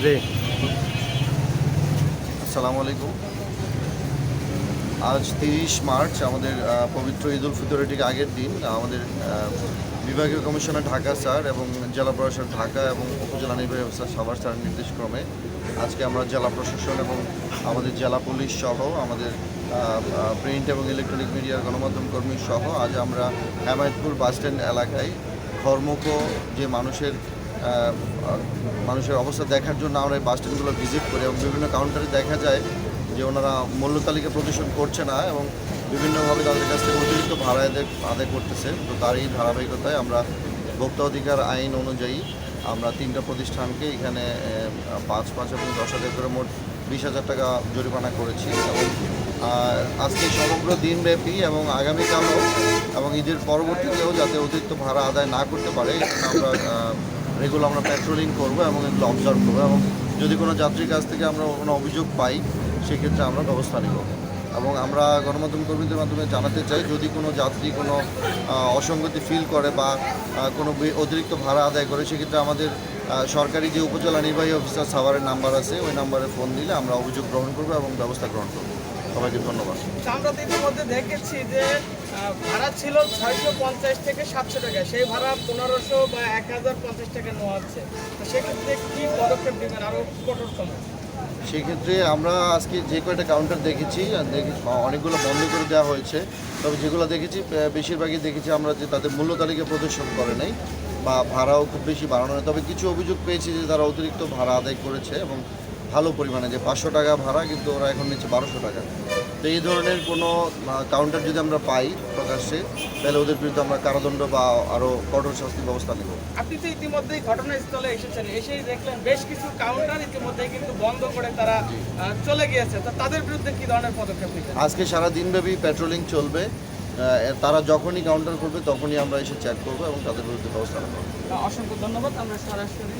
জি। আসসালামু আলাইকুম। আজ তিরিশ মার্চ, আমাদের পবিত্র ঈদ উল আগের দিন আমাদের বিভাগীয় কমিশনার ঢাকা স্যার এবং জেলা প্রশাসন ঢাকা এবং উপজেলা নির্বাহী অফিসার সাভার স্যারের নির্দেশক্রমে আজকে আমরা জেলা প্রশাসন এবং আমাদের জেলা পুলিশ সহ, আমাদের প্রিন্ট এবং ইলেকট্রনিক মিডিয়ার গণমাধ্যম কর্মী সহ, আজ আমরা হেমায়তপুর বাসস্ট্যান্ড এলাকায় ঘরমুখ যে মানুষের মানুষের অবস্থা দেখার জন্য আমরা এই বাস স্ট্যান্ডগুলো ভিজিট করি এবং বিভিন্ন কাউন্টারে দেখা যায় যে ওনারা মূল্য তালিকা প্রদর্শন করছে না এবং বিভিন্নভাবে তাদের কাছ থেকে অতিরিক্ত ভাড়া আদায় করতেছে। তো তার এই ধারাবাহিকতায় আমরা ভোক্তা অধিকার আইন অনুযায়ী আমরা তিনটা প্রতিষ্ঠানকে এখানে পাঁচ পাঁচ এবং দশ হাজার করে মোট বিশ হাজার টাকা জরিমানা করেছি। এবং আজকে সমগ্র দিনব্যাপী এবং আগামীকালও এবং ঈদের পরবর্তীতেও যাতে অতিরিক্ত ভাড়া আদায় না করতে পারে আমরা এগুলো আমরা পেট্রোলিং করব এবং এগুলো অবজার্ভ করব এবং যদি কোনো যাত্রীর কাছ থেকে আমরা কোনো অভিযোগ পাই, সেক্ষেত্রে আমরা ব্যবস্থা নেব। এবং আমরা গণমাধ্যম কর্মীদের মাধ্যমে জানাতে চাই, যদি কোনো যাত্রী কোনো অসঙ্গতি ফিল করে বা কোনো অতিরিক্ত ভাড়া আদায় করে, সেক্ষেত্রে আমাদের সরকারি যে উপজেলা নির্বাহী অফিসার সাভারের নাম্বার আছে, ওই নাম্বারে ফোন দিলে আমরা অভিযোগ গ্রহণ করব এবং ব্যবস্থা গ্রহণ করব। সবাইকে ধন্যবাদ। আমরা তো ইতিমধ্যে দেখেছি যে ভাড়া ছিল ছয়শো পঞ্চাশ থেকে সাতশো টাকা। সেই ভাড়া পনেরোশো বা এক হাজার পঞ্চাশ টাকা নেওয়া হচ্ছে। তো সেক্ষেত্রে কি পদক্ষেপ নেবেন? আরও কঠোরতম সেক্ষেত্রে আমরা আজকে যে কয়টা কাউন্টার দেখেছি দেখি অনেকগুলো বন্ধ করে দেওয়া হয়েছে। তবে যেগুলো দেখেছি বেশিরভাগই দেখেছি আমরা যে তাদের মূল্য তালিকা প্রদর্শন করে নাই বা ভাড়াও খুব বেশি বাড়ানো নেই। তবে কিছু অভিযোগ পেয়েছি যে তারা অতিরিক্ত ভাড়া আদায় করেছে এবং ভালো পরিমাণে যে পাঁচশো টাকা ভাড়া কিন্তু ওরা এখন নিচ্ছে বারোশো টাকা। তো এই ধরনের কোনো কাউন্টার যদি আমরা পাই প্রকাশ্যে তাহলে ওদের বিরুদ্ধে আমরা কারাদণ্ড বা আরও কঠোর শাস্তি ব্যবস্থা নেব। আপনি তো ইতিমধ্যেই ঘটনাস্থলে এসেছেন এসেই দেখলেন বেশ কিছু কাউন্টার ইতিমধ্যেই কিন্তু বন্ধ করে তারা চলে গিয়েছে। তো তাদের বিরুদ্ধে কি ধরনের পদক্ষেপ আজকে সারা দিনব্যাপী পেট্রোলিং চলবে তারা যখনই কাউন্টার করবে তখনই আমরা এসে চেক করব এবং তাদের বিরুদ্ধে ব্যবস্থা নেব। অসংখ্য ধন্যবাদ আমরা সরাসরি